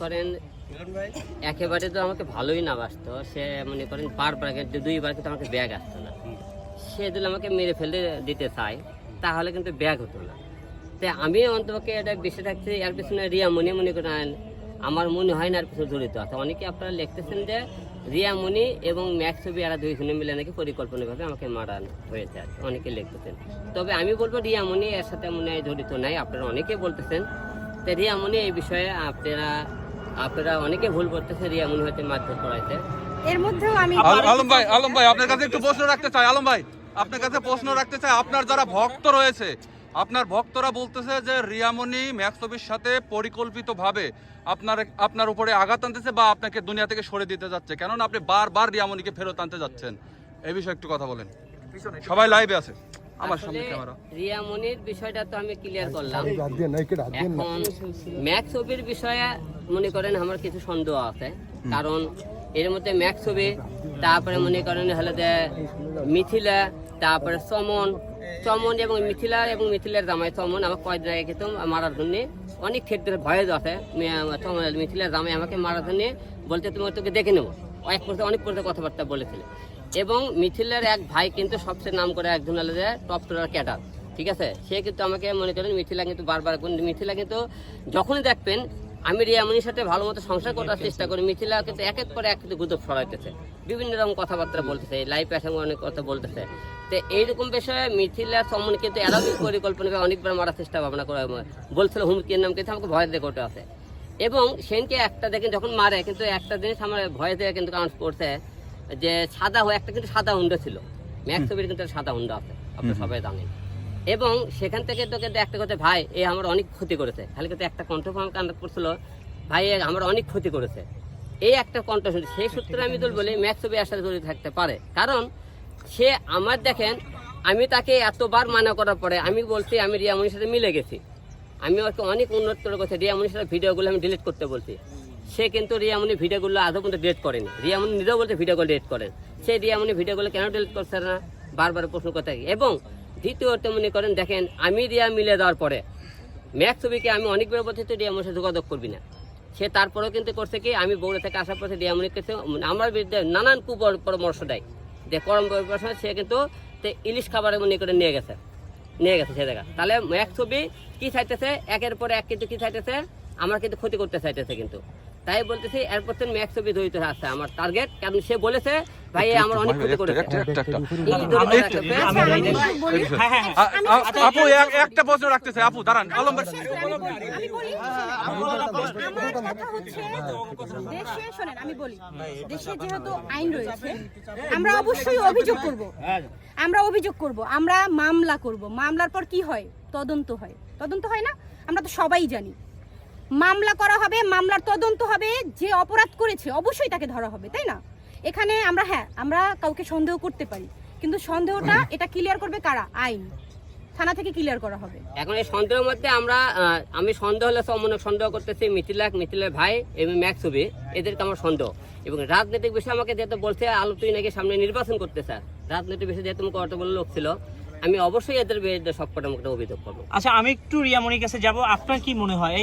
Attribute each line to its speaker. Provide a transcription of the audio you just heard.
Speaker 1: করেন, একেবারে তো আমাকে ভালোই না বাসতো। সে মনে করেন বারবার কিন্তু দুইবার কিন্তু আমাকে ব্যাগ আসতো না। সে যদি আমাকে মেরে ফেলে দিতে চায়, তাহলে কিন্তু ব্যাগ হতো না। তাই আমি অন্তপক্ষে এটা বেশি থাকছি এর পিছনে রিয়া মনি মনে করেন, আমার মনে হয় না আর কিছু জড়িত আছে। অনেকে আপনারা লিখতেছেন যে রিয়া মনি এবং ম্যাক্স ছবি এরা দুইজনে মিলে নাকি পরিকল্পনাভাবে আমাকে মারানো হয়েছে আর অনেকে লিখতেছেন। তবে আমি বলব রিয়া মনি এর সাথে মনে হয় জড়িত নাই, আপনারা অনেকে বলতেছেন। তো রিয়া মনি এই বিষয়ে আপনারা আপনারা অনেকে ভুল করতেছে রিয়া মনি হয়তো মারধর করাইছে।
Speaker 2: এর মধ্যেও আমি
Speaker 3: আলম ভাই আলম ভাই আপনার কাছে একটু প্রশ্ন রাখতে চাই আলম ভাই আপনার কাছে প্রশ্ন রাখতে চাই আপনার যারা ভক্ত রয়েছে আপনার ভক্তরা বলতেছে যে রিয়ামণি ম্যাক্সবির সাথে পরিকল্পিতভাবে আপনার আপনার উপরে আঘাত আনতেছে বা আপনাকে দুনিয়া থেকে সরে দিতে যাচ্ছে। কেননা আপনি বারবার রিয়ামণিকে ফেরত আনতে যাচ্ছেন। এই বিষয়ে একটু কথা বলেন। সবাই লাইভে আছে। আমার সামনে ক্যামেরা
Speaker 1: রিয়া মনির বিষয়টা তো আমি ক্লিয়ার করলাম।
Speaker 4: রাত দিয়ে নাই কে রাত দিয়ে না।
Speaker 1: এখন ম্যাক্স ছবির বিষয়ে মনে করেন আমার কিছু সন্দেহ আছে। কারণ এর মধ্যে ম্যাক্স ছবি তারপরে মনে করেন হলো যে মিথিলা তারপরে চমন। চমন এবং মিথিলা এবং মিথিলার জামাই চমন আমার কয়েকদিন আগে কিন্তু মারার জন্য অনেক ক্ষেত্রে ভয়ে আছে। মিথিলার জামাই আমাকে মারার জন্য বলতে তুমি তোকে দেখে নেব। অনেক পর্যন্ত অনেক পর্যন্ত কথাবার্তা বলেছিল। এবং মিথিলার এক ভাই কিন্তু সবচেয়ে নাম করে একজন হলো যে টপ টোলার ক্যাডার ঠিক আছে? সে কিন্তু আমাকে মনে করেন মিথিলা কিন্তু বারবার মিথিলা কিন্তু যখনই দেখবেন আমি রিয়ামনির সাথে ভালো মতো সংসার করার চেষ্টা করি মিথিলা কিন্তু এক এক করে এক কিন্তু গুজব ছড়াইতেছে বিভিন্ন রকম কথাবার্তা বলতেছে লাইফ সঙ্গে অনেক কথা বলতেছে। তো এইরকম বিষয়ে মিথিলা সম্মান কিন্তু এরাও পরিকল্পনা অনেকবার মারার চেষ্টা ভাবনা করে বলছিল হুমকির নাম কিন্তু আমাকে ভয় করতে আছে। এবং সেনকে একটা দেখেন যখন মারে কিন্তু একটা জিনিস আমার ভয় দিয়ে কিন্তু কাউন্ট করছে যে সাদা হয়ে একটা কিন্তু সাদা হুন্ডা ছিল। ম্যাক্স ছবির কিন্তু সাদা হুন্ডা আছে আপনারা সবাই জানেন। এবং সেখান থেকে তো কিন্তু একটা কথা ভাই এ আমার অনেক ক্ষতি করেছে। খালি কিন্তু একটা কণ্ঠ কান্ডাক্ট করছিল ভাই এ আমার অনেক ক্ষতি করেছে। এই একটা কণ্ঠ সেই সূত্রে আমি তো বলি ম্যাক্স ছবি এর সাথে জড়িত থাকতে পারে। কারণ সে আমার দেখেন আমি তাকে এতবার মানা করার পরে আমি বলছি আমি রিয়া রিয়ামনির সাথে মিলে গেছি। আমি ওকে অনেক উন্নত করে করছি। রিয়ামনির সাথে ভিডিওগুলো আমি ডিলিট করতে বলছি। সে কিন্তু রিয়ামনি ভিডিওগুলো আদৌ পর্যন্ত ডিলিট করেনি। রিয়ামনি নিজেও বলছে ভিডিওগুলো ডিলিট করেন সেই রিয়ামনি ভিডিওগুলো কেন ডিলিট করছে না? বারবার প্রশ্ন করতে এবং দ্বিতীয়ত মনে করেন, দেখেন, আমি রিয়া মিলে দেওয়ার পরে, ম্যাক্স ছবিকে আমি অনেকবার বলছি, তুই রিয়ামনির সাথে যোগাযোগ করবি না। সে তারপরেও কিন্তু করছে কি, আমি বগুড়া থেকে আসার পথে রিয়ামনির কাছে আমার বিরুদ্ধে নানান কুপর পরামর্শ দেয়। যে পরামর্শ সে কিন্তু ইলিশ খাবারের মনে করে নিয়ে গেছে। নিয়ে গেছে সে জায়গা। তাহলে এক ছবি কি চাইতেছে? একের পরে এক কিন্তু কি চাইতেছে? আমার কিন্তু ক্ষতি করতে চাইতেছে কিন্তু। তাই বলতেছি এরপর থেকে এক ছবি জড়িত আছে আমার টার্গেট কারণ সে বলেছে ভাই আমার অনেক ক্ষতি করেছে।
Speaker 3: আপু একটা প্রশ্ন রাখতে চাই আপু দাঁড়ান আলম
Speaker 2: আমি বলি দেশে যেহেতু আইন রয়েছে আমরা অবশ্যই অভিযোগ করব। আমরা অভিযোগ করব আমরা মামলা করব। মামলার পর কি হয়? তদন্ত হয়। তদন্ত হয় না? আমরা তো সবাই জানি। মামলা করা হবে মামলার তদন্ত হবে যে অপরাধ করেছে অবশ্যই তাকে ধরা হবে তাই না? এখানে আমরা হ্যাঁ আমরা কাউকে সন্দেহ করতে পারি কিন্তু সন্দেহটা এটা ক্লিয়ার করবে কারা? আইন। থানা থেকে ক্লিয়ার করা হবে।
Speaker 1: এখন এই সন্দেহের মধ্যে আমরা আমি সন্দেহ হলে সম্মনে সন্দেহ করতেছি মিথিলাক মিথিলের ভাই এবং ম্যাক্স ছবি এদেরকে আমার সন্দেহ। এবং রাজনৈতিক বিষয়ে আমাকে যেহেতু বলছে আলো তুই নাকি সামনে নির্বাচন করতে স্যার রাজনৈতিক বিষয়ে যেহেতু মুখে অতগুলো লোক ছিল আমি অবশ্যই এদের বিরুদ্ধে সবকটা মুখে অভিযোগ করব।
Speaker 5: আচ্ছা আমি একটু রিয়ামনির কাছে যাব আপনার কি মনে হয়?